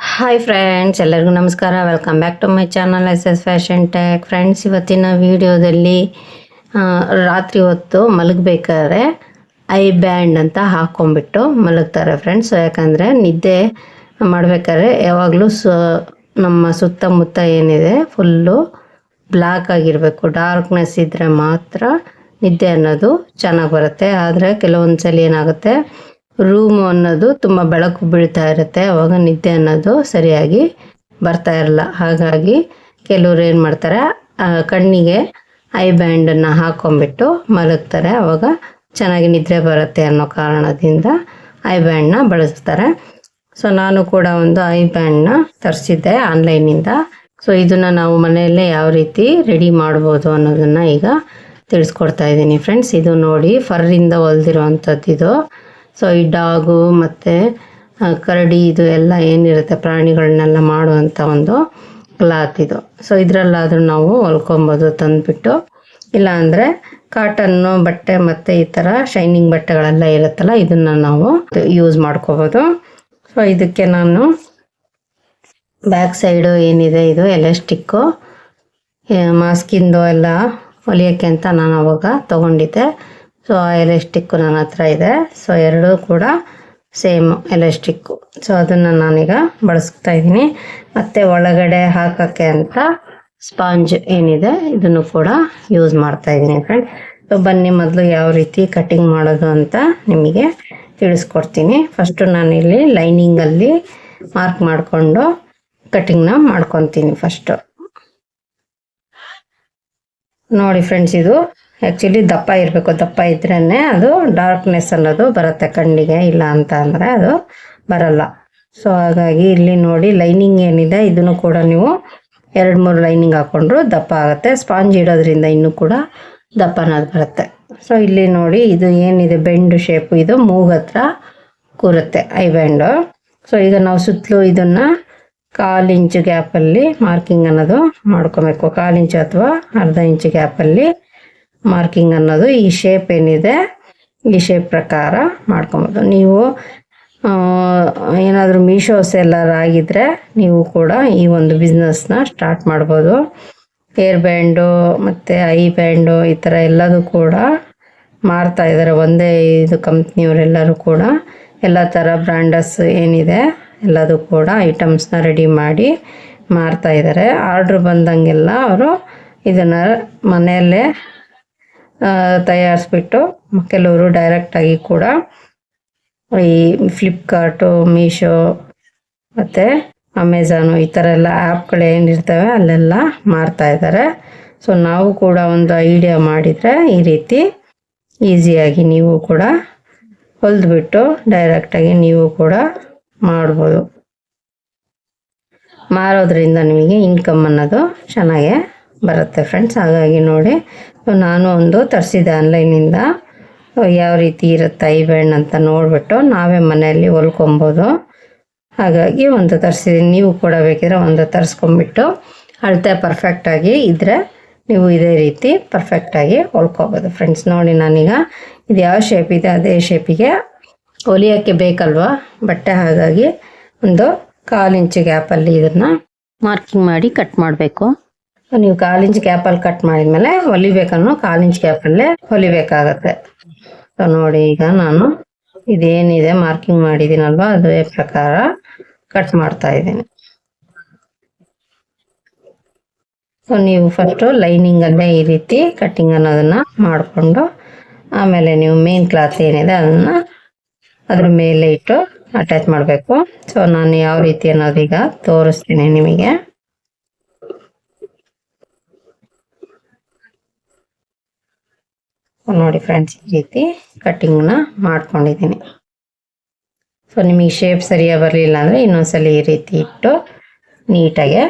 Hi friends ಎಲ್ಲರಿಗೂ ನಮಸ್ಕಾರ. Welcome back to my channel S S fashion talk friends ಇವತ್ತಿನ ವಿಡಿಯೋದಲ್ಲಿ ರಾತ್ರಿ ಹೊತ್ತು ಮಲಗಬೇಕಾದ್ರೆ ಐ ಬ್ಯಾಂಡ್ ಅಂತ ಹಾಕ್ಕೊಂಬಿಟ್ಟು ಮಲಗ್ತಾರೆ ಫ್ರೆಂಡ್ಸ್ ಯಾಕಂದರೆ ನಿದ್ದೆ ಮಾಡಬೇಕಾದ್ರೆ ಯಾವಾಗಲೂ ಸ, ನಮ್ಮ ಸುತ್ತಮುತ್ತ ಏನಿದೆ ಫುಲ್ಲು ಬ್ಲ್ಯಾಕ್ ಆಗಿರಬೇಕು. ಡಾರ್ಕ್ನೆಸ್ ಇದ್ದರೆ ಮಾತ್ರ ನಿದ್ದೆ ಅನ್ನೋದು ಚೆನ್ನಾಗಿ ಬರುತ್ತೆ. ಆದರೆ ಕೆಲವೊಂದು ಸಲ ಏನಾಗುತ್ತೆ ರೂಮು ಅನ್ನೋದು ತುಂಬ ಬೆಳಕು ಬೀಳ್ತಾ ಇರುತ್ತೆ. ಅವಾಗ ನಿದ್ದೆ ಅನ್ನೋದು ಸರಿಯಾಗಿ ಬರ್ತಾ ಇರಲ್ಲ. ಹಾಗಾಗಿ ಕೆಲವ್ರು ಏನು ಮಾಡ್ತಾರೆ ಕಣ್ಣಿಗೆ ಐ ಬ್ಯಾಂಡನ್ನು ಹಾಕೊಂಡ್ಬಿಟ್ಟು ಮಲಗ್ತಾರೆ. ಅವಾಗ ಚೆನ್ನಾಗಿ ನಿದ್ರೆ ಬರುತ್ತೆ ಅನ್ನೋ ಕಾರಣದಿಂದ ಐ ಬ್ಯಾಂಡ್ನ ಬಳಸ್ತಾರೆ. ಸೊ, ನಾನು ಕೂಡ ಒಂದು ಐ ಬ್ಯಾಂಡ್ನ ತರಿಸಿದ್ದೆ ಆನ್ಲೈನಿಂದ. ಸೊ, ಇದನ್ನು ನಾವು ಮನೆಯಲ್ಲೇ ಯಾವ ರೀತಿ ರೆಡಿ ಮಾಡ್ಬೋದು ಅನ್ನೋದನ್ನು ಈಗ ತಿಳಿಸ್ಕೊಡ್ತಾ ಇದ್ದೀನಿ ಫ್ರೆಂಡ್ಸ್. ಇದು ನೋಡಿ, ಫರ್ರಿಂದ ಹೊಲ್ದಿರೋವಂಥದ್ದು ಇದು ಸೊ ಈ ಡಾಗು ಮತ್ತು ಕರಡಿ ಇದು ಎಲ್ಲ ಏನಿರುತ್ತೆ ಪ್ರಾಣಿಗಳನ್ನೆಲ್ಲ ಮಾಡುವಂಥ ಒಂದು ಕ್ಲಾತ್ ಇದು. ಸೊ ಇದರಲ್ಲಾದರೂ ನಾವು ಹೊಲ್ಕೊಬೋದು ತಂದುಬಿಟ್ಟು. ಇಲ್ಲಾಂದರೆ ಕಾಟನ್ನು, ಬಟ್ಟೆ ಮತ್ತು ಈ ಥರ ಶೈನಿಂಗ್ ಬಟ್ಟೆಗಳೆಲ್ಲ ಇರುತ್ತಲ್ಲ, ಇದನ್ನು ನಾವು ಯೂಸ್ ಮಾಡ್ಕೋಬೋದು. ಸೊ ಇದಕ್ಕೆ ನಾನು ಬ್ಯಾಕ್ ಸೈಡು ಏನಿದೆ ಇದು ಎಲಾಸ್ಟಿಕ್ಕು ಮಾಸ್ಕಿಂದು ಎಲ್ಲ ಹೊಲಿಯೋಕ್ಕೆ ಅಂತ ನಾನು ಅವಾಗ ತೊಗೊಂಡಿದ್ದೆ. ಸೊ ಆ ಎಲೆಸ್ಟಿಕ್ಕು ನನ್ನ ಹತ್ರ ಇದೆ. ಸೊ ಎರಡೂ ಕೂಡ ಸೇಮ್ ಎಲೆಸ್ಟಿಕ್ಕು ಸೊ ಅದನ್ನು ನಾನೀಗ ಬಳಸ್ತಾ ಇದ್ದೀನಿ. ಮತ್ತು ಒಳಗಡೆ ಹಾಕೋಕ್ಕೆ ಅಂತ ಸ್ಪಾಂಜ್ ಏನಿದೆ, ಇದನ್ನು ಕೂಡ ಯೂಸ್ ಮಾಡ್ತಾ ಇದ್ದೀನಿ ಫ್ರೆಂಡ್ ಸೊ ಬನ್ನಿ ಮೊದಲು ಯಾವ ರೀತಿ ಕಟಿಂಗ್ ಮಾಡೋದು ಅಂತ ನಿಮಗೆ ತಿಳಿಸ್ಕೊಡ್ತೀನಿ. ಫಸ್ಟು ನಾನಿಲ್ಲಿ ಲೈನಿಂಗಲ್ಲಿ ಮಾರ್ಕ್ ಮಾಡಿಕೊಂಡು ಕಟಿಂಗ್ನ ಮಾಡ್ಕೊತೀನಿ ಫಸ್ಟು ನೋಡಿ ಫ್ರೆಂಡ್ಸ್ ಇದು ಆ್ಯಕ್ಚುಲಿ ದಪ್ಪ ಇರಬೇಕು. ದಪ್ಪ ಇದ್ರೇ ಅದು ಡಾರ್ಕ್ನೆಸ್ ಅನ್ನೋದು ಬರುತ್ತೆ ಕಣ್ಣಿಗೆ. ಇಲ್ಲ ಅಂತ ಅಂದರೆ ಅದು ಬರಲ್ಲ. ಸೊ ಹಾಗಾಗಿ ಇಲ್ಲಿ ನೋಡಿ ಲೈನಿಂಗ್ ಏನಿದೆ, ಇದನ್ನು ಕೂಡ ನೀವು ಎರಡು ಮೂರು ಲೈನಿಂಗ್ ಹಾಕ್ಕೊಂಡ್ರು ದಪ್ಪ ಆಗುತ್ತೆ. ಸ್ಪಾಂಜ್ ಇಡೋದ್ರಿಂದ ಇನ್ನೂ ಕೂಡ ದಪ್ಪ ಅನ್ನೋದು ಬರುತ್ತೆ. ಸೊ ಇಲ್ಲಿ ನೋಡಿ ಇದು ಏನಿದೆ ಬೆಂಡು ಶೇಪು ಇದು ಮೂಗ್ ಹತ್ರ ಕೂರುತ್ತೆ ಐ ಬ್ಯಾಂಡು ಸೊ ಈಗ ನಾವು ಸುತ್ತಲೂ ಇದನ್ನು ಕಾಲು ಇಂಚು ಗ್ಯಾಪಲ್ಲಿ ಮಾರ್ಕಿಂಗ್ ಅನ್ನೋದು ಮಾಡ್ಕೊಬೇಕು. ಕಾಲು ಇಂಚು ಅಥವಾ ಅರ್ಧ ಇಂಚು ಗ್ಯಾಪಲ್ಲಿ ಮಾರ್ಕಿಂಗ್ ಅನ್ನೋದು ಈ ಶೇಪ್ ಏನಿದೆ, ಈ ಶೇಪ್ ಪ್ರಕಾರ ಮಾಡ್ಕೊಬೋದು. ನೀವು ಏನಾದರೂ ಮೀಶೋ ಸೆಲ್ಲರ್ ಆಗಿದ್ದರೆ ನೀವು ಕೂಡ ಈ ಒಂದು ಬಿಸ್ನೆಸ್ನ ಸ್ಟಾರ್ಟ್ ಮಾಡ್ಬೋದು. ಏರ್ ಬ್ಯಾಂಡು ಮತ್ತು ಐ ಬ್ಯಾಂಡು ಈ ಥರ ಎಲ್ಲದೂ ಕೂಡ ಮಾರ್ತಾ ಇದ್ದಾರೆ. ಒಂದೇ ಇದು ಕಂಪ್ನಿಯವರೆಲ್ಲರೂ ಕೂಡ ಎಲ್ಲ ಥರ ಬ್ರ್ಯಾಂಡಸ್ ಏನಿದೆ ಎಲ್ಲದೂ ಕೂಡ ಐಟಮ್ಸ್ನ ರೆಡಿ ಮಾಡಿ ಮಾರ್ತಾ ಇದ್ದಾರೆ. ಆರ್ಡ್ರ್ ಬಂದಂಗೆಲ್ಲ ಅವರು ಇದನ್ನು ಮನೆಯಲ್ಲೇ ತಯಾರಿಸ್ಬಿಟ್ಟು ಕೆಲವರು ಡೈರೆಕ್ಟಾಗಿ ಕೂಡ ಈ ಫ್ಲಿಪ್ಕಾರ್ಟು ಮೀಶೋ ಮತ್ತು ಅಮೆಝಾನು ಈ ಥರ ಎಲ್ಲ ಆ್ಯಪ್ಗಳು ಏನಿರ್ತವೆ ಅಲ್ಲೆಲ್ಲ ಮಾರ್ತಾ ಇದ್ದಾರೆ ಸೊ ನಾವು ಕೂಡ ಒಂದು ಐಡಿಯಾ ಮಾಡಿದರೆ ಈ ರೀತಿ ಈಸಿಯಾಗಿ ನೀವು ಕೂಡ ಹೊಲಿದ್ಬಿಟ್ಟು ಡೈರೆಕ್ಟಾಗಿ ನೀವು ಕೂಡ ಮಾಡ್ಬೋದು. ಮಾರೋದ್ರಿಂದ ನಿಮಗೆ ಇನ್ಕಮ್ ಅನ್ನೋದು ಚೆನ್ನಾಗೇ ಬರುತ್ತೆ ಫ್ರೆಂಡ್ಸ್ ಹಾಗಾಗಿ ನೋಡಿ ನಾನು ಒಂದು ತರಿಸಿದೆ ಆನ್ಲೈನಿಂದ ಯಾವ ರೀತಿ ಇರುತ್ತೆ ಐ ಬೆಣ್ಣು ಅಂತ ನೋಡಿಬಿಟ್ಟು ನಾವೇ ಮನೆಯಲ್ಲಿ ಹೊಲ್ಕೊಬೋದು. ಹಾಗಾಗಿ ಒಂದು ತರಿಸಿದ್ದೀನಿ. ನೀವು ಕೂಡ ಬೇಕಿದ್ರೆ ಒಂದು ತರಿಸ್ಕೊಂಬಿಟ್ಟು ಅಳತೆ ಪರ್ಫೆಕ್ಟಾಗಿ ಇದ್ದರೆ ನೀವು ಇದೇ ರೀತಿ ಪರ್ಫೆಕ್ಟಾಗಿ ಹೊಲ್ಕೋಬೋದು. ಫ್ರೆಂಡ್ಸ್ ನೋಡಿ ನಾನೀಗ ಇದು ಯಾವ ಶೇಪ್ ಇದೆ, ಅದೇ ಶೇಪಿಗೆ ಹೊಲಿಯೋಕ್ಕೆ ಬೇಕಲ್ವಾ? ಬಟ್ಟೆ ಹಾಗಾಗಿ ಒಂದು ಕಾಲು ಇಂಚು ಗ್ಯಾಪಲ್ಲಿ ಇದನ್ನು ಮಾರ್ಕಿಂಗ್ ಮಾಡಿ ಕಟ್ ಮಾಡಬೇಕು. ನೀವು ಕಾಲು ಇಂಚ್ ಗ್ಯಾಪಲ್ಲಿ ಕಟ್ ಮಾಡಿದ್ಮೇಲೆ ಹೊಲಿಬೇಕನ್ನು ಕಾಲು ಇಂಚ್ ಕ್ಯಾಪಲ್ಲೇ ಹೊಲಿಬೇಕಾಗತ್ತೆ. ಸೊ ನೋಡಿ ಈಗ ನಾನು ಇದೇನಿದೆ ಮಾರ್ಕಿಂಗ್ ಮಾಡಿದ್ದೀನಲ್ವಾ, ಅದೇ ಪ್ರಕಾರ ಕಟ್ ಮಾಡ್ತಾ ಇದ್ದೀನಿ. ಸೊ ನೀವು ಫಸ್ಟು ಲೈನಿಂಗಲ್ಲೇ ಈ ರೀತಿ ಕಟ್ಟಿಂಗ್ ಅನ್ನೋದನ್ನ ಮಾಡಿಕೊಂಡು, ಆಮೇಲೆ ನೀವು ಮೇನ್ ಕ್ಲಾತ್ ಏನಿದೆ ಅದನ್ನು ಅದ್ರ ಮೇಲೆ ಇಟ್ಟು ಅಟ್ಯಾಚ್ ಮಾಡಬೇಕು. ಸೊ ನಾನು ಯಾವ ರೀತಿ ಅನ್ನೋದೀಗ ತೋರಿಸ್ತೀನಿ ನಿಮಗೆ. ನೋಡಿ ಫ್ರೆಂಡ್ಸ್ ಈ ರೀತಿ ಕಟ್ಟಿಂಗ್ನ ಮಾಡ್ಕೊಂಡಿದ್ದೀನಿ. ಸೊ ನಿಮಗೆ ಶೇಪ್ ಸರಿಯಾಗಿ ಬರಲಿಲ್ಲ ಅಂದರೆ ಇನ್ನೊಂದ್ಸಲ ಈ ರೀತಿ ಇಟ್ಟು ನೀಟಾಗೆ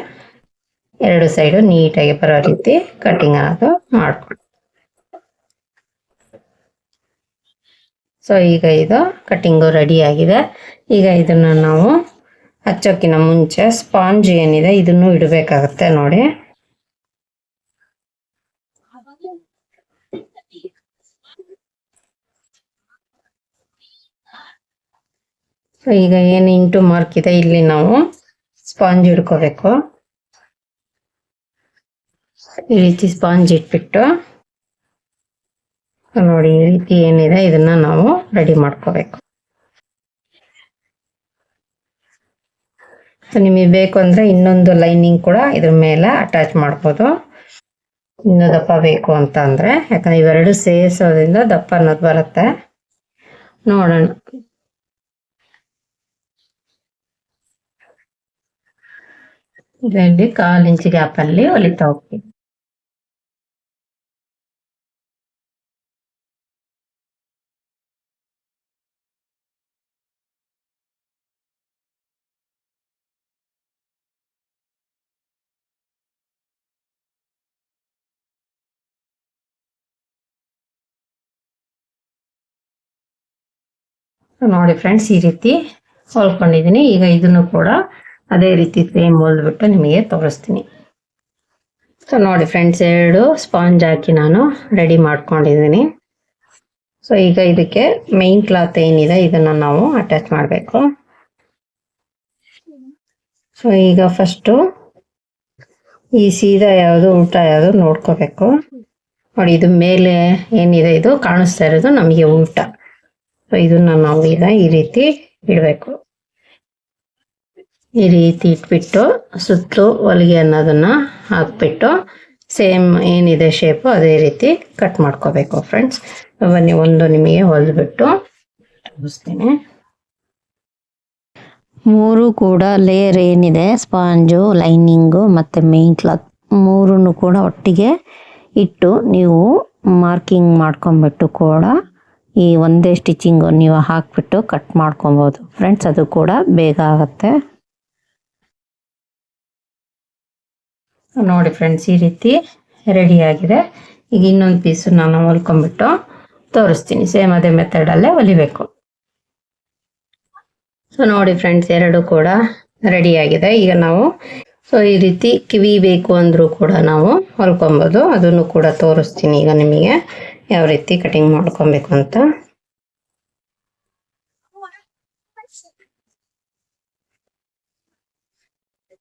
ಎರಡು ಸೈಡು ನೀಟಾಗಿ ಬರೋ ರೀತಿ ಕಟ್ಟಿಂಗ್ ಅನ್ನೋದು ಮಾಡ್ಕೊಳ್ಳಿ. ಸೊ ಈಗ ಇದು ಕಟ್ಟಿಂಗು ರೆಡಿ ಆಗಿದೆ. ಈಗ ಇದನ್ನು ನಾವು ಹಚ್ಚೋಕ್ಕಿಂತ ಮುಂಚೆ ಸ್ಪಾಂಜ್ ಏನಿದೆ ಇದನ್ನು ಇಡಬೇಕಾಗತ್ತೆ ನೋಡಿ. ಸೊ ಈಗ ಏನು ಇಂಟು ಮಾರ್ಕ್ ಇದೆ ಇಲ್ಲಿ ನಾವು ಸ್ಪಾಂಜ್ ಹಿಡ್ಕೋಬೇಕು. ಈ ರೀತಿ ಸ್ಪಾಂಜ್ ಇಟ್ಬಿಟ್ಟು ನೋಡಿ, ಈ ರೀತಿ ಏನಿದೆ, ಇದನ್ನ ನಾವು ರೆಡಿ ಮಾಡ್ಕೋಬೇಕು. ನಿಮಗೆ ಬೇಕು ಅಂದ್ರೆ ಇನ್ನೊಂದು ಲೈನಿಂಗ್ ಕೂಡ ಇದ್ರ ಮೇಲೆ ಅಟ್ಯಾಚ್ ಮಾಡ್ಬೋದು. ಇನ್ನೂ ದಪ್ಪ ಬೇಕು ಅಂತ ಅಂದ್ರೆ, ಯಾಕಂದ್ರೆ ಇವೆರಡು ಸೇರಿಸೋದ್ರಿಂದ ದಪ್ಪ ಅನ್ನೋದು ಬರುತ್ತೆ. ನೋಡೋಣ. ಇದರಲ್ಲಿ ಕಾಲು ಇಂಚ್ ಗ್ಯಾಪ್ ಅಲ್ಲಿ ಹೊಲಿತಾ ಹೋಗ್ತೀವಿ ನೋಡಿ ಫ್ರೆಂಡ್ಸ್ ಈ ರೀತಿ ಹೊಲ್ಕೊಂಡಿದ್ದೀನಿ ಈಗ ಇದನ್ನು ಕೂಡ ಅದೇ ರೀತಿ ಸೇಮ್ ಹೊಲ್ದ್ಬಿಟ್ಟು ನಿಮಗೆ ತೋರಿಸ್ತೀನಿ. ಸೊ ನೋಡಿ ಫ್ರೆಂಡ್ಸ್ ಎರಡು ಸ್ಪಾಂಜ್ ಹಾಕಿ ನಾನು ರೆಡಿ ಮಾಡ್ಕೊಂಡಿದ್ದೀನಿ. ಸೊ ಈಗ ಇದಕ್ಕೆ ಮೈನ್ ಕ್ಲಾತ್ ಏನಿದೆ, ಇದನ್ನ ನಾವು ಅಟ್ಯಾಚ್ ಮಾಡಬೇಕು. ಸೊ ಈಗ ಫಸ್ಟು ಈ ಸೀದಾ ಯಾವುದು ಉಲ್ಟಾ ಯಾವುದು ನೋಡ್ಕೋಬೇಕು. ನೋಡಿ, ಇದು ಮೇಲೆ ಏನಿದೆ, ಇದು ಕಾಣಿಸ್ತಾ ಇರೋದು ನಮಗೆ ಉಲ್ಟಾ ಸೊ ಇದನ್ನ ನಾವು ಈಗ ಈ ರೀತಿ ಇಡಬೇಕು. ಈ ರೀತಿ ಇಟ್ಬಿಟ್ಟು ಸುತ್ತಲೂ ಹೊಲಿಗೆ ಅನ್ನೋದನ್ನು ಹಾಕ್ಬಿಟ್ಟು ಸೇಮ್ ಏನಿದೆ ಶೇಪು ಅದೇ ರೀತಿ ಕಟ್ ಮಾಡ್ಕೋಬೇಕು ಫ್ರೆಂಡ್ಸ್ ಬನ್ನಿ, ಒಂದು ನಿಮಗೆ ಹೊಲಿದ್ಬಿಟ್ಟು ತೋರಿಸ್ತೀನಿ. ಮೂರು ಕೂಡ ಲೇಯರ್ ಏನಿದೆ, ಸ್ಪಾಂಜು ಲೈನಿಂಗು ಮತ್ತು ಮೇನ್ ಕ್ಲಾತ್ ಮೂರನ್ನು ಕೂಡ ಒಟ್ಟಿಗೆ ಇಟ್ಟು ನೀವು ಮಾರ್ಕಿಂಗ್ ಮಾಡ್ಕೊಂಬಿಟ್ಟು ಕೂಡ ಈ ಒಂದೇ ಸ್ಟಿಚಿಂಗು ನೀವು ಹಾಕ್ಬಿಟ್ಟು ಕಟ್ ಮಾಡ್ಕೊಬೋದು. ಫ್ರೆಂಡ್ಸ್ ಅದು ಕೂಡ ಬೇಗ ಆಗುತ್ತೆ. ನೋಡಿ ಫ್ರೆಂಡ್ಸ್ ಈ ರೀತಿ ರೆಡಿ ಆಗಿದೆ ಈಗ ಇನ್ನೊಂದು ಪೀಸು ನಾನು ಹೊಲ್ಕೊಂಡ್ಬಿಟ್ಟು ತೋರಿಸ್ತೀನಿ. ಸೇಮ್ ಅದೇ ಮೆಥಡಲ್ಲೇ ಹೊಲಿಬೇಕು. ಸೊ ನೋಡಿ ಫ್ರೆಂಡ್ಸ್ ಎರಡು ಕೂಡ ರೆಡಿ ಆಗಿದೆ ಈಗ ನಾವು ಸೊ ಈ ರೀತಿ ಕಿವಿ ಬೇಕು ಅಂದರೂ ಕೂಡ ನಾವು ಹೊಲ್ಕೊಬೋದು. ಅದನ್ನು ಕೂಡ ತೋರಿಸ್ತೀನಿ ಈಗ ನಿಮಗೆ. ಯಾವ ರೀತಿ ಕಟಿಂಗ್ ಮಾಡ್ಕೊಬೇಕು ಅಂತ.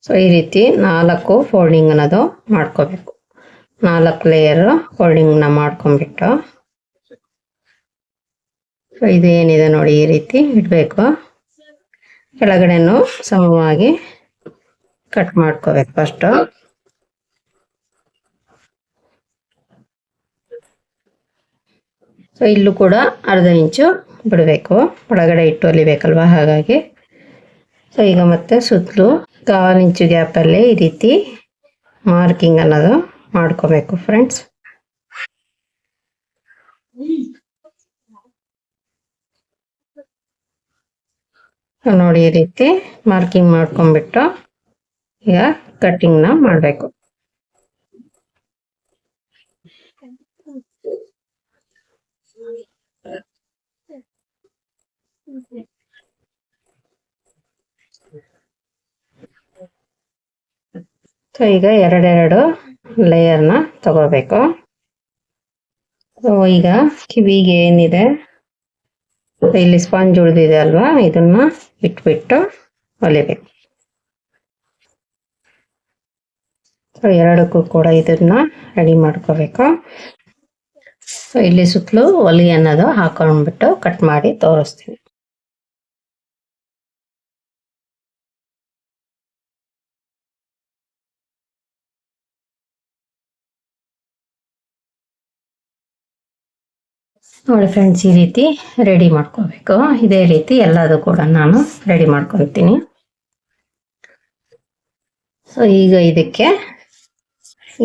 ಸೊ, ಈ ರೀತಿ ನಾಲ್ಕು ಫೋಲ್ಡಿಂಗ್ ಅನ್ನೋದು ಮಾಡ್ಕೋಬೇಕು. ನಾಲ್ಕು ಲೇಯರ್ ಫೋಲ್ಡಿಂಗ್ನ ಮಾಡ್ಕೊಂಡ್ಬಿಟ್ಟು. ಸೊ ಏನಿದೆ ನೋಡಿ, ಈ ರೀತಿ ಇಡಬೇಕು. ಕೆಳಗಡೆನೂ ಸಮವಾಗಿ ಕಟ್ ಮಾಡ್ಕೋಬೇಕು ಫಸ್ಟು ಸೊ, ಇಲ್ಲೂ ಕೂಡ ಅರ್ಧ ಇಂಚು ಬಿಡಬೇಕು. ಒಳಗಡೆ ಇಟ್ಟು ಹೊಲಿಬೇಕಲ್ವಾ ಹಾಗಾಗಿ. ಸೊ, ಈಗ ಮತ್ತೆ ಸುತ್ತಲೂ ಕಾಲು ಇಂಚು ಗ್ಯಾಪಲ್ಲೇ ಈ ರೀತಿ ಮಾರ್ಕಿಂಗ್ ಅನ್ನೋದು ಮಾಡ್ಕೋಬೇಕು ಫ್ರೆಂಡ್ಸ್. ನೋಡಿ ಈ ರೀತಿ ಮಾರ್ಕಿಂಗ್ ಮಾಡ್ಕೊಂಡ್ಬಿಟ್ಟು ಈಗ ಕಟ್ಟಿಂಗ್ನ ಮಾಡಬೇಕು. ಸೊ ಈಗ ಎರಡೆರಡು ಲೇಯರ್ನ ತಗೋಬೇಕು. ಸೊ ಈಗ ಕಿವಿಗೆ ಏನಿದೆ? ಇಲ್ಲಿ ಸ್ಪಾಂಜ್ ಉಳಿದಿದೆ ಅಲ್ವಾ? ಇದನ್ನ ಇಟ್ಬಿಟ್ಟು ಹೊಲಿಬೇಕು. ಸೊ ಎರಡಕ್ಕೂ ಕೂಡ ಇದನ್ನ ರೆಡಿ ಮಾಡ್ಕೋಬೇಕು. ಸೊ ಇಲ್ಲಿ ಸುತ್ತಲೂ ಒಲಿ ಅನ್ನೋದು ಹಾಕೊಂಡ್ಬಿಟ್ಟು ಕಟ್ ಮಾಡಿ ತೋರಿಸ್ತೀನಿ. ನೋಡಿ ಫ್ರೆಂಡ್ಸ್ ಈ ರೀತಿ ರೆಡಿ ಮಾಡ್ಕೋಬೇಕು. ಇದೇ ರೀತಿ ಎಲ್ಲದೂ ಕೂಡ ನಾನು ರೆಡಿ ಮಾಡ್ಕೊತೀನಿ ಸೊ ಈಗ ಇದಕ್ಕೆ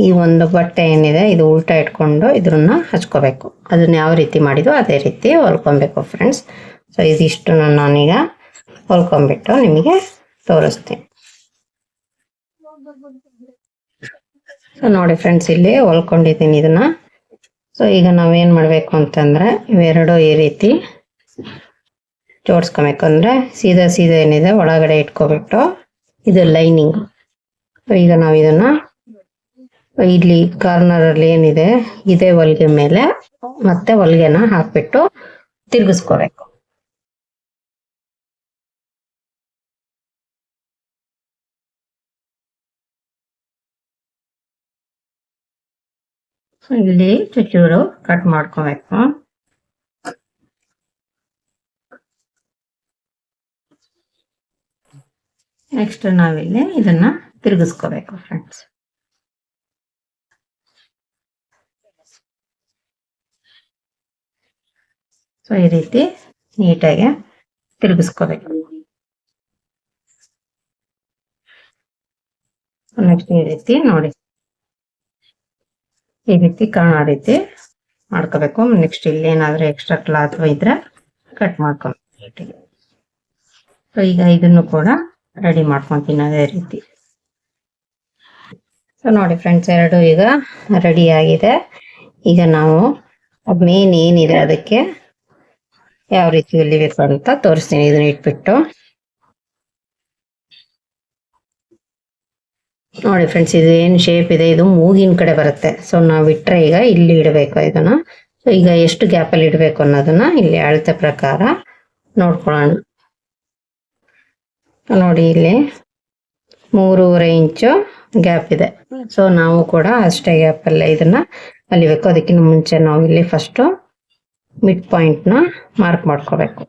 ಈ ಒಂದು ಬಟ್ಟೆ ಏನಿದೆ, ಇದು ಉಲ್ಟಾ ಇಟ್ಕೊಂಡು ಇದನ್ನ ಹಚ್ಕೋಬೇಕು. ಅದನ್ನ ಯಾವ ರೀತಿ ಮಾಡಿದೋ ಅದೇ ರೀತಿ ಹೊಲ್ಕೊಬೇಕು ಫ್ರೆಂಡ್ಸ್ ಸೊ ಇದಿಷ್ಟು ನಾನೀಗ ಹೊಲ್ಕೊಂಡ್ಬಿಟ್ಟು ನಿಮಗೆ ತೋರಿಸ್ತೀನಿ. ಸೊ ನೋಡಿ ಫ್ರೆಂಡ್ಸ್ ಇಲ್ಲಿ ಹೊಲ್ಕೊಂಡಿದ್ದೀನಿ ಇದನ್ನ. ಸೊ ಈಗ ನಾವೇನು ಮಾಡಬೇಕು ಅಂತಂದ್ರೆ, ಇವೆರಡು ಈ ರೀತಿ ಜೋಡಿಸ್ಕೊಬೇಕು. ಅಂದ್ರೆ ಸೀದಾ ಸೀದಾ ಏನಿದೆ, ಒಳಗಡೆ ಇಟ್ಕೋಬಿಟ್ಟು ಇದು ಲೈನಿಂಗ್ ಈಗ ನಾವು ಇದನ್ನ ಇಲ್ಲಿ ಕಾರ್ನರ್ ಅಲ್ಲಿ ಏನಿದೆ, ಇದೇ ಹೊಲಿಗೆ ಮೇಲೆ ಮತ್ತೆ ಹೊಲಿಗೆನ ಹಾಕ್ಬಿಟ್ಟು ತಿರ್ಗಿಸ್ಕೋಬೇಕು. ಸೊ ಇಲ್ಲಿ ಚೂಚೂರು ಕಟ್ ಮಾಡ್ಕೋಬೇಕು. ನೆಕ್ಸ್ಟ್ ನಾವಿಲ್ಲಿ ಇದನ್ನ ತಿರುಗಿಸ್ಕೋಬೇಕು ಫ್ರೆಂಡ್ಸ್ ಸೊ ಈ ರೀತಿ ನೀಟಾಗಿ ತಿರುಗಿಸ್ಕೋಬೇಕು. ನೆಕ್ಸ್ಟ್ ಈ ರೀತಿ ನೋಡಿ. ಈ ರೀತಿ ಕಾಣೋ ರೀತಿ ಮಾಡ್ಕೋಬೇಕು. ನೆಕ್ಸ್ಟ್ ಇಲ್ಲಿ ಏನಾದ್ರೂ ಎಕ್ಸ್ಟ್ರಾ ಕ್ಲಾತ್ ಇದ್ರೆ ಕಟ್ ಮಾಡ್ಕೊಬೇಕು. ಸೊ ಈಗ ಇದನ್ನು ಕೂಡ ರೆಡಿ ಮಾಡ್ಕೊಂತೀನಿ ಅದೇ ರೀತಿ. ಸೊ ನೋಡಿ ಫ್ರೆಂಡ್ಸ್ ಎರಡು ಈಗ ರೆಡಿ ಆಗಿದೆ. ಈಗ ನಾವು ಮೇನ್ ಏನಿದೆ ಅದಕ್ಕೆ ಯಾವ ರೀತಿ ಹೊಲಿಬೇಕು ಅಂತ ತೋರಿಸ್ತೀನಿ. ಇದನ್ನ ಇಟ್ಬಿಟ್ಟು. ನೋಡಿ ಫ್ರೆಂಡ್ಸ್ ಇದು ಏನು ಶೇಪ್ ಇದೆ, ಇದು ಮೂಗಿನ ಕಡೆ ಬರುತ್ತೆ. ಸೊ ನಾವು ಇಟ್ಟರೆ ಈಗ ಇಲ್ಲಿ ಇಡಬೇಕು ಇದನ್ನ. ಸೊ ಈಗ ಎಷ್ಟು ಗ್ಯಾಪಲ್ಲಿ ಇಡಬೇಕು ಅನ್ನೋದನ್ನ ಇಲ್ಲಿ ಅಳತೆ ಪ್ರಕಾರ ನೋಡ್ಕೊಳ್ಳೋಣ. ನೋಡಿ ಇಲ್ಲಿ ಮೂರುವರೆ ಇಂಚು ಗ್ಯಾಪ್ ಇದೆ. ಸೊ ನಾವು ಕೂಡ ಅಷ್ಟೇ ಗ್ಯಾಪಲ್ಲೇ ಇದನ್ನ ಕಲಿಬೇಕು ಅದಕ್ಕಿಂತ ಮುಂಚೆ ನಾವು ಇಲ್ಲಿ ಫಸ್ಟು ಮಿಡ್ ಪಾಯಿಂಟ್ನ ಮಾರ್ಕ್ ಮಾಡ್ಕೋಬೇಕು.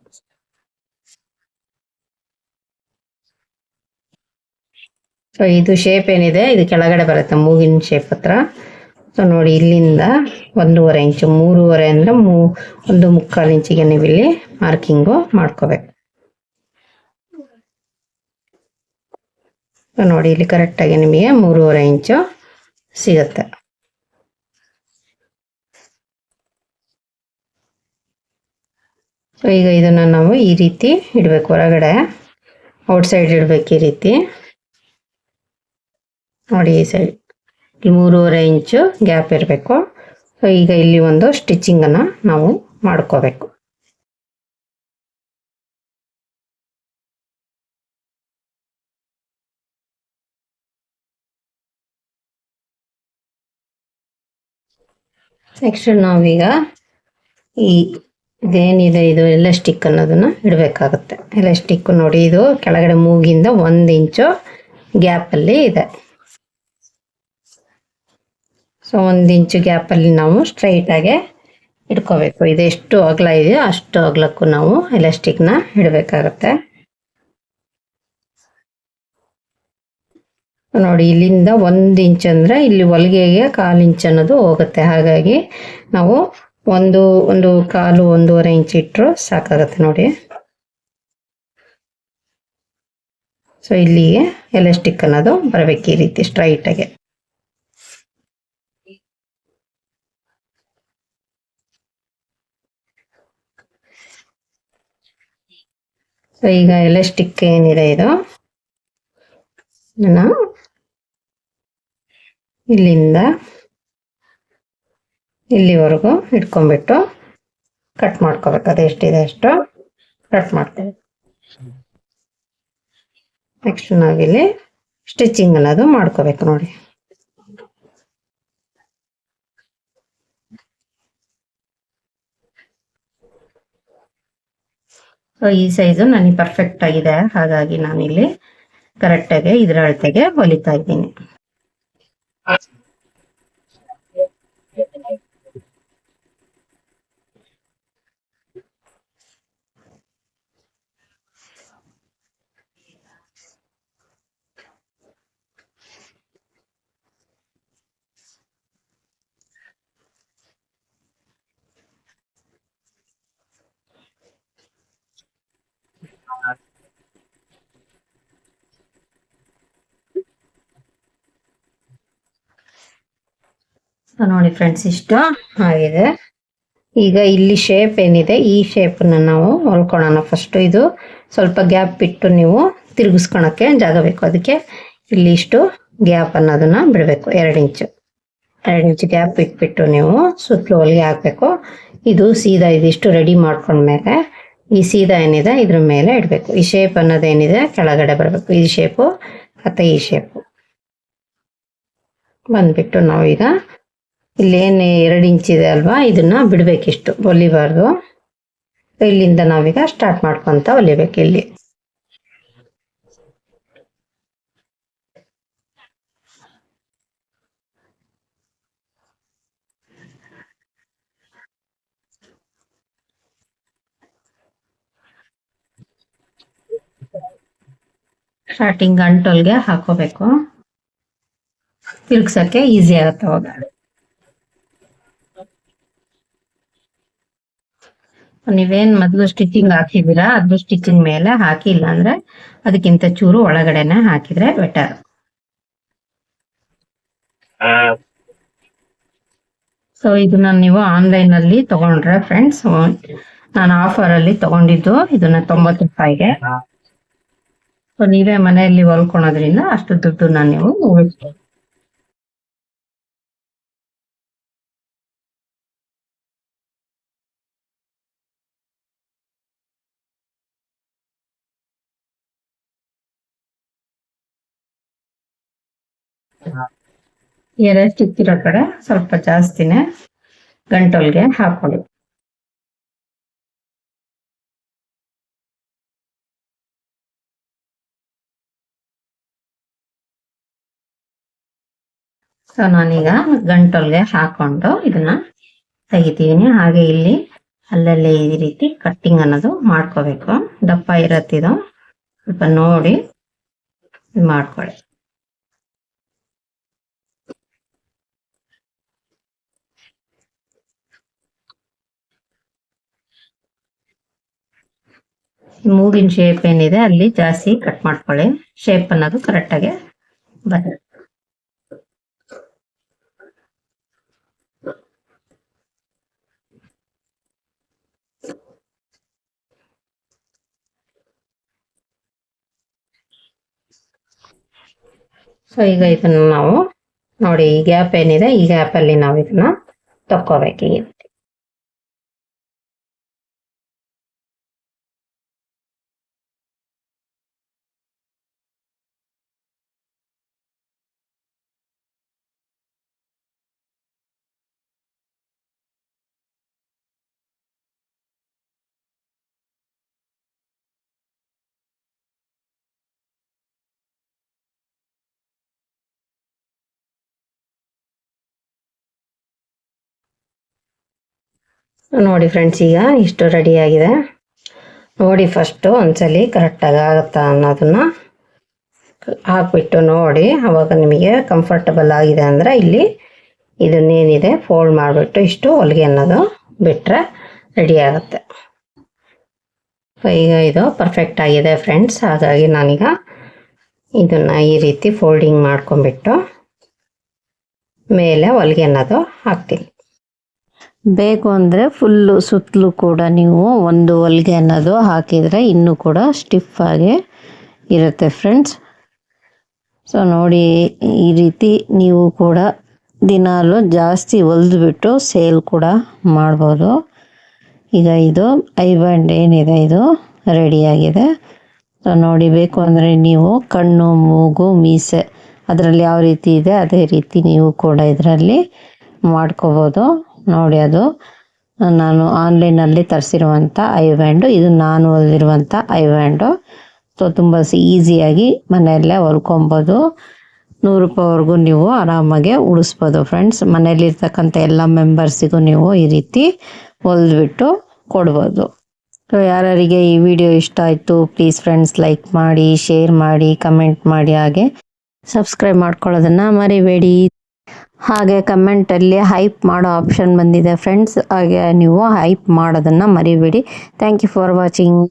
ಸೊ ಇದು ಶೇಪ್ ಏನಿದೆ, ಇದು ಕೆಳಗಡೆ ಬರುತ್ತೆ, ಮೂಗಿನ ಶೇಪ್ ಹತ್ರ. ಸೊ ನೋಡಿ, ಇಲ್ಲಿಂದ ಒಂದೂವರೆ ಇಂಚು ಮೂರುವರೆ ಅಂದ್ರೆ ಮೂ, ಒಂದು ಮುಕ್ಕಾಲು ಇಂಚಿಗೆ ನೀವು ಇಲ್ಲಿ ಮಾರ್ಕಿಂಗು ಮಾಡ್ಕೋಬೇಕು. ಸೊ ನೋಡಿ, ಇಲ್ಲಿ ಕರೆಕ್ಟಾಗಿ ನಿಮಗೆ ಮೂರುವರೆ ಇಂಚು ಸಿಗುತ್ತೆ. ಸೊ ಈಗ ಇದನ್ನ ನಾವು ಈ ರೀತಿ ಇಡಬೇಕು, ಹೊರಗಡೆ ಔಟ್ಸೈಡ್ ಇಡಬೇಕು ಈ ರೀತಿ. ನೋಡಿ ಈ ಸೈಡ್ ಇಲ್ಲಿ ಮೂರುವರೆ ಇಂಚು ಗ್ಯಾಪ್ ಇರಬೇಕು. ಈಗ ಇಲ್ಲಿ ಒಂದು ಸ್ಟಿಚಿಂಗನ್ನು ನಾವು ಮಾಡ್ಕೋಬೇಕು. ನೆಕ್ಸ್ಟ್ ನಾವೀಗ ಈ ಇದೇನಿದೆ, ಇದು ಎಲಾಸ್ಟಿಕ್ ಅನ್ನೋದನ್ನ ಇಡಬೇಕಾಗುತ್ತೆ. ಎಲಾಸ್ಟಿಕ್ ನೋಡಿ, ಇದು ಕೆಳಗಡೆ ಮೂಗಿಂದ ಒಂದು ಇಂಚು ಗ್ಯಾಪಲ್ಲಿ ಇದೆ. ಸೊ ಒಂದು ಇಂಚು ಗ್ಯಾಪಲ್ಲಿ ನಾವು ಸ್ಟ್ರೈಟಾಗೆ ಇಟ್ಕೋಬೇಕು. ಇದೆಷ್ಟು ಅಗಲ ಇದೆಯೋ ಅಷ್ಟು ಅಗಲಕ್ಕೂ ನಾವು ಎಲಾಸ್ಟಿಕ್ನ ಇಡಬೇಕಾಗತ್ತೆ. ನೋಡಿ, ಇಲ್ಲಿಂದ ಒಂದು ಇಂಚ್ ಅಂದರೆ ಇಲ್ಲಿ ಹೊಲಿಗೆಗೆ ಕಾಲು ಇಂಚ್ ಅನ್ನೋದು ಹೋಗುತ್ತೆ. ಹಾಗಾಗಿ ನಾವು ಒಂದು ಒಂದು ಕಾಲು ಒಂದೂವರೆ ಇಂಚ್ ಇಟ್ಟರು ಸಾಕಾಗತ್ತೆ ನೋಡಿ. ಸೊ ಇಲ್ಲಿಗೆ ಎಲಾಸ್ಟಿಕ್ ಅನ್ನೋದು ಬರಬೇಕು ಈ ರೀತಿ ಸ್ಟ್ರೈಟಾಗೆ ಸೊ ಈಗ ಎಲಾಸ್ಟಿಕ್ ಏನಿದೆ ಇದು? ನಾನು ಇಲ್ಲಿಂದ ಇಲ್ಲಿವರೆಗೂ ಇಟ್ಕೊಂಡ್ಬಿಟ್ಟು ಕಟ್ ಮಾಡ್ಕೋಬೇಕು. ಅದು ಎಷ್ಟಿದೆ ಅಷ್ಟು? ಕಟ್ ಮಾಡ್ತೇವೆ. ನೆಕ್ಸ್ಟ್ ನಾವಿಲ್ಲಿ ಸ್ಟಿಚಿಂಗ್ ಅನ್ನೋದು ಮಾಡ್ಕೋಬೇಕು ನೋಡಿ. ಈ ಸೈಜು ನನಗೆ ಪರ್ಫೆಕ್ಟ್ ಆಗಿದೆ. ಹಾಗಾಗಿ ನಾನಿಲ್ಲಿ ಕರೆಕ್ಟಾಗಿ ಇದರ ಅಳತೆಗೆ ಹೊಲಿತಾ ಇದ್ದೀನಿ. ನೋಡಿ ಫ್ರೆಂಡ್ಸ್ ಇಷ್ಟು ಆಗಿದೆ. ಈಗ ಇಲ್ಲಿ ಶೇಪ್ ಏನಿದೆ, ಈ ಶೇಪನ್ನ ನಾವು ಹೊಲ್ಕೊಳ್ಳೋಣ. ಫಸ್ಟ್ ಇದು ಸ್ವಲ್ಪ ಗ್ಯಾಪ್ ಬಿಟ್ಟು ನೀವು ತಿರುಗಿಸ್ಕೊಳಕ್ಕೆ ಜಾಗ ಬೇಕು. ಅದಕ್ಕೆ ಇಲ್ಲಿ ಇಷ್ಟು ಗ್ಯಾಪ್ ಅನ್ನೋದನ್ನ ಬಿಡಬೇಕು, ಎರಡು ಇಂಚು ಎರಡು ಇಂಚು ಗ್ಯಾಪ್ ಬಿಟ್ಬಿಟ್ಟು ನೀವು ಸುತ್ತಲೂ ಹೊಲಿಗೆ ಹಾಕಬೇಕು. ಇದು ಸೀದಾ ಇದಿಷ್ಟು ರೆಡಿ ಮಾಡ್ಕೊಂಡ್ಮೇಲೆ ಈ ಸೀದಾ ಏನಿದೆ, ಇದ್ರ ಮೇಲೆ ಇಡಬೇಕು. ಈ ಶೇಪ್ ಅನ್ನೋದೇನಿದೆ ಕೆಳಗಡೆ ಬರಬೇಕು. ಈ ಶೇಪು ಮತ್ತು ಈ ಶೇಪು ಬಂದ್ಬಿಟ್ಟು ನಾವೀಗ ಇಲ್ಲೇನು ಎರಡು ಇದೆ ಅಲ್ವಾ? ಇದನ್ನ ಬಿಡಬೇಕಿಷ್ಟು ಹೊಲಿಬಾರ್ದು ಇಲ್ಲಿಂದ ನಾವೀಗ ಸ್ಟಾರ್ಟ್ ಮಾಡ್ಕೊತ ಹೊಲಿಬೇಕು ಇಲ್ಲಿ. ಸ್ಟಾರ್ಟಿಂಗ್ ಗಂಟೊಲ್ಗೆ ಹಾಕೋಬೇಕು. ತಿರುಗ್ಸಕ್ಕೆ ಈಸಿ ಆಗುತ್ತೆ ಅವಾಗ. ನೀವೇನ್ ಮೊದಲು ಸ್ಟಿಚಿಂಗ್ ಹಾಕಿದಿರಾ ಅದು ಸ್ಟಿಚಿಂಗ್ ಮೇಲೆ ಹಾಕಿಲ್ಲ ಅಂದ್ರೆ ಅದಕ್ಕಿಂತ ಚೂರು ಒಳಗಡೆನೆ ಹಾಕಿದ್ರೆ ಬೆಟರ್ ಸೊ ಇದನ್ನ ನೀವು ಆನ್ಲೈನ್ ಅಲ್ಲಿ ತಗೊಂಡ್ರೆ ಫ್ರೆಂಡ್ಸ್ ನಾನು ಆಫರ್ ಅಲ್ಲಿ ತಗೊಂಡಿದ್ದು ಇದನ್ನ ತೊಂಬತ್ತು ರೂಪಾಯಿಗೆ. ಸೊ ನೀವೇ ಮನೆಯಲ್ಲಿ ಹೊಲ್ಕೊಳೋದ್ರಿಂದ ಅಷ್ಟು ದುಡ್ಡನ್ನ ನೀವು ಉಳಿಸ್ಬೋದು. ಎಲೆ ಚಿಕ್ಕಿರೋ ಕಡೆ ಸ್ವಲ್ಪ ಜಾಸ್ತಿನೇ ಗಂಟಲ್ಗೆ ಹಾಕೊಳ್ಳಿ. ಸೊ ನಾನೀಗ ಗಂಟಲ್ಗೆ ಹಾಕೊಂಡು ಇದನ್ನ ತೆಗಿತೀನಿ. ಹಾಗೆ ಇಲ್ಲಿ ಅಲ್ಲಲ್ಲಿ ಈ ರೀತಿ ಕಟ್ಟಿಂಗ್ ಅನ್ನೋದು ಮಾಡ್ಕೋಬೇಕು. ದಪ್ಪ ಇರತ್ತಿದು ಸ್ವಲ್ಪ ನೋಡಿ ಮಾಡ್ಕೊಳ್ಳಿ. ಮೂಗಿನ ಶೇಪ್ ಏನಿದೆ, ಅಲ್ಲಿ ಜಾಸ್ತಿ ಕಟ್ ಮಾಡ್ಕೊಳ್ಳಿ. ಶೇಪ್ ಅನ್ನೋದು ಕರೆಕ್ಟಾಗಿ ಬರುತ್ತೆ. ಸೊ ಈಗ ಇದನ್ನು ನಾವು ನೋಡಿ, ಈ ಗ್ಯಾಪ್ ಏನಿದೆ, ಈ ಗ್ಯಾಪ್ ಅಲ್ಲಿ ನಾವು ಇದನ್ನ ತಕ್ಕೋಬೇಕು ಈ ನೋಡಿ ಫ್ರೆಂಡ್ಸ್ ಈಗ ಇಷ್ಟು ಆಗಿದೆ. ನೋಡಿ ಫಸ್ಟು ಒಂದ್ಸಲಿ ಕರೆಕ್ಟಾಗಿ ಆಗುತ್ತಾ ಅನ್ನೋದನ್ನ ಹಾಕ್ಬಿಟ್ಟು ನೋಡಿ, ಅವಾಗ ನಿಮಗೆ ಕಂಫರ್ಟಬಲ್ ಆಗಿದೆ ಅಂದರೆ ಇಲ್ಲಿ ಇದನ್ನೇನಿದೆ ಫೋಲ್ಡ್ ಮಾಡಿಬಿಟ್ಟು ಇಷ್ಟು ಹೊಲಿಗೆ ಅನ್ನೋದು ಬಿಟ್ಟರೆ ರೆಡಿ ಆಗುತ್ತೆ. ಈಗ ಇದು ಪರ್ಫೆಕ್ಟ್ ಆಗಿದೆ ಫ್ರೆಂಡ್ಸ್ ಹಾಗಾಗಿ ನಾನೀಗ ಇದನ್ನು ಈ ರೀತಿ ಫೋಲ್ಡಿಂಗ್ ಮಾಡ್ಕೊಂಬಿಟ್ಟು ಮೇಲೆ ಹೊಲಿಗೆ ಅನ್ನೋದು ಹಾಕ್ತೀನಿ. ಬೇಕು ಅಂದರೆ ಫುಲ್ಲು ಸುತ್ತಲೂ ಕೂಡ ನೀವು ಒಂದು ಹೊಲಿಗೆ ಅನ್ನೋದು ಹಾಕಿದರೆ ಇನ್ನೂ ಕೂಡ ಸ್ಟಿಫ್ ಇರುತ್ತೆ ಫ್ರೆಂಡ್ಸ್ ಸೊ ನೋಡಿ, ಈ ರೀತಿ ನೀವು ಕೂಡ ದಿನಾಲು ಜಾಸ್ತಿ ಹೊಲಿದ್ಬಿಟ್ಟು ಸೇಲ್ ಕೂಡ ಮಾಡ್ಬೋದು. ಈಗ ಇದು ಐ ಬ್ಯಾಂಡ್ ಏನಿದೆ, ಇದು ರೆಡಿಯಾಗಿದೆ ಸೊ ನೋಡಿ, ಬೇಕು ಅಂದರೆ ನೀವು ಕಣ್ಣು, ಮೂಗು, ಮೀಸೆ, ಅದರಲ್ಲಿ ಯಾವ ರೀತಿ ಇದೆ, ಅದೇ ರೀತಿ ನೀವು ಕೂಡ ಇದರಲ್ಲಿ ಮಾಡ್ಕೋಬೋದು. ನೋಡಿ ಅದು. ನಾನು ಆನ್ಲೈನಲ್ಲಿ ತರಿಸಿರುವಂಥ ಐ ಬ್ಯಾಂಡು ಇದು ನಾನು ಹೊಲಿದಿರುವಂಥ ಐ ಬ್ಯಾಂಡು ಸೊ ತುಂಬ ಈಸಿಯಾಗಿ ಮನೆಯಲ್ಲೇ ಹೊಲ್ಕೊಬೋದು. ನೂರು ರೂಪಾಯಿವರೆಗೂ ನೀವು ಆರಾಮಾಗಿ ಉಳಿಸ್ಬೋದು ಫ್ರೆಂಡ್ಸ್ ಮನೇಲಿರ್ತಕ್ಕಂಥ ಎಲ್ಲ ಮೆಂಬರ್ಸಿಗೂ ನೀವು ಈ ರೀತಿ ಹೊಲಿದ್ಬಿಟ್ಟು ಕೊಡ್ಬೋದು. ಸೊ ಯಾರ್ಯಾರಿಗೆ ಈ ವಿಡಿಯೋ ಇಷ್ಟ ಆಯಿತು ಪ್ಲೀಸ್ ಫ್ರೆಂಡ್ಸ್ ಲೈಕ್ ಮಾಡಿ ಶೇರ್ ಮಾಡಿ ಕಮೆಂಟ್ ಮಾಡಿ, ಹಾಗೆ ಸಬ್ಸ್ಕ್ರೈಬ್ ಮಾಡ್ಕೊಳ್ಳೋದನ್ನು ಮರಿಬೇಡಿ. ಹಾಗೆ ಕಮೆಂಟಲ್ಲಿ ಹೈಪ್ ಮಾಡೋ ಆಪ್ಷನ್ ಬಂದಿದೆ ಫ್ರೆಂಡ್ಸ್ ಹಾಗೆ ನೀವು ಹೈಪ್ ಮಾಡೋದನ್ನು ಮರಿಬೇಡಿ. Thank you for watching